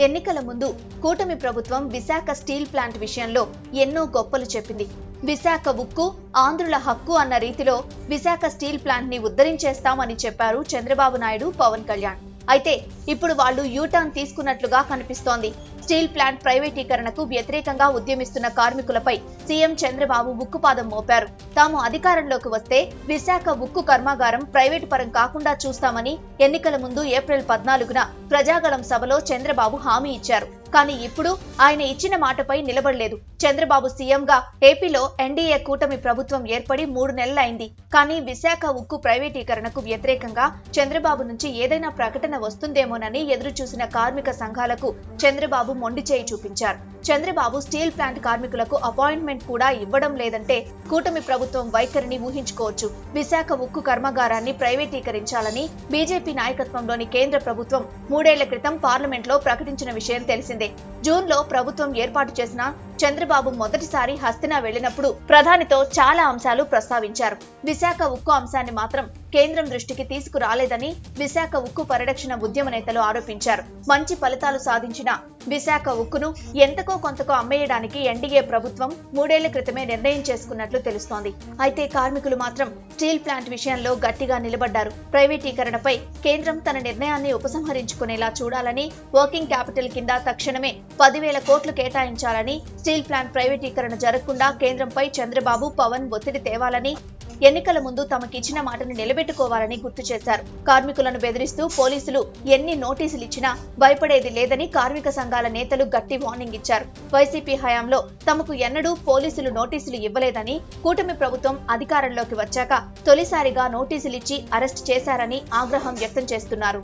ఎన్నికల ముందు కూటమి ప్రభుత్వం విశాఖ స్టీల్ ప్లాంట్ విషయంలో ఎన్నో గొప్పలు చెప్పింది. విశాఖ ఉక్కు ఆంధ్రుల హక్కు అన్న రీతిలో విశాఖ స్టీల్ ప్లాంట్ని ఉద్ధరించేస్తామని చెప్పారు చంద్రబాబు నాయుడు పవన్ కళ్యాణ్. అయితే ఇప్పుడు వాళ్ళు యూటర్న్ తీసుకున్నట్లుగా కనిపిస్తోంది. స్టీల్ ప్లాంట్ ప్రైవేటీకరణకు వ్యతిరేకంగా ఉద్యమిస్తున్న కార్మికులపై సీఎం చంద్రబాబు ఉక్కుపాదం మోపారు. తాము అధికారంలోకి వస్తే విశాఖ ఉక్కు కర్మాగారం ప్రైవేటు పరం కాకుండా చూస్తామని ఎన్నికల ముందు ఏప్రిల్ పద్నాలుగున ప్రజాగళం సభలో చంద్రబాబు హామీ ఇచ్చారు. కానీ ఇప్పుడు ఆయన ఇచ్చిన మాటపై నిలబడలేదు. చంద్రబాబు సీఎంగా ఏపీలో ఎన్డీఏ కూటమి ప్రభుత్వం ఏర్పడి మూడు నెలలైంది. కానీ విశాఖ ఉక్కు ప్రైవేటీకరణకు వ్యతిరేకంగా చంద్రబాబు నుంచి ఏదైనా ప్రకటన వస్తుందేమోనని ఎదురుచూసిన కార్మిక సంఘాలకు చంద్రబాబు మొండి చేయి చూపించారు. చంద్రబాబు స్టీల్ ప్లాంట్ కార్మికులకు అపాయింట్మెంట్ కూడా ఇవ్వడం లేదంటే కూటమి ప్రభుత్వం వైఖరిని ఊహించుకోవచ్చు. విశాఖ ఉక్కు కర్మాగారాన్ని ప్రైవేటీకరించాలని బీజేపీ నాయకత్వంలోని కేంద్ర ప్రభుత్వం మూడేళ్ళ క్రితం పార్లమెంట్లో ప్రకటించిన విషయం తెలిసిందే. జూన్లో ప్రభుత్వం ఏర్పాటు చేసిన చంద్రబాబు మొదటిసారి హస్తినా వెళ్ళినప్పుడు ప్రధానితో చాలా అంశాలు ప్రస్తావించారు. విశాఖ ఉక్కు అంశాన్ని మాత్రం కేంద్రం దృష్టికి తీసుకురాలేదని విశాఖ ఉక్కు పరిరక్షణ ఉద్యమ నేతలు ఆరోపించారు. మంచి ఫలితాలు సాధించిన విశాఖ ఉక్కును ఎంతకో కొంతకో అమ్మేయడానికి ఎన్డీఏ ప్రభుత్వం మూడేళ్ళ క్రితమే నిర్ణయం చేసుకున్నట్లు తెలుస్తోంది. అయితే కార్మికులు మాత్రం స్టీల్ ప్లాంట్ విషయంలో గట్టిగా నిలబడ్డారు. ప్రైవేటీకరణపై కేంద్రం తన నిర్ణయాన్ని ఉపసంహరించుకునేలా చూడాలని వర్కింగ్ క్యాపిటల్ కింద తక్షణమే పదివేల కోట్లు కేటాయించాలని స్టీల్ ప్లాంట్ ప్రైవేటీకరణ జరగకుండా కేంద్రంపై చంద్రబాబు పవన్ ఒత్తిడి తేవాలని ఎన్నికల ముందు తమకిచ్చిన మాటను నిలబెట్టుకోవాలని గుర్తు చేశారు. కార్మికులను బెదిరిస్తూ పోలీసులు ఎన్ని నోటీసులు ఇచ్చినా భయపడేది లేదని కార్మిక సంఘాల నేతలు గట్టి వార్నింగ్ ఇచ్చారు. వైసీపీ హయాంలో తమకు ఎన్నడూ పోలీసులు నోటీసులు ఇవ్వలేదని కూటమి ప్రభుత్వం అధికారంలోకి వచ్చాక తొలిసారిగా నోటీసులిచ్చి అరెస్ట్ చేశారని ఆగ్రహం వ్యక్తం చేస్తున్నారు.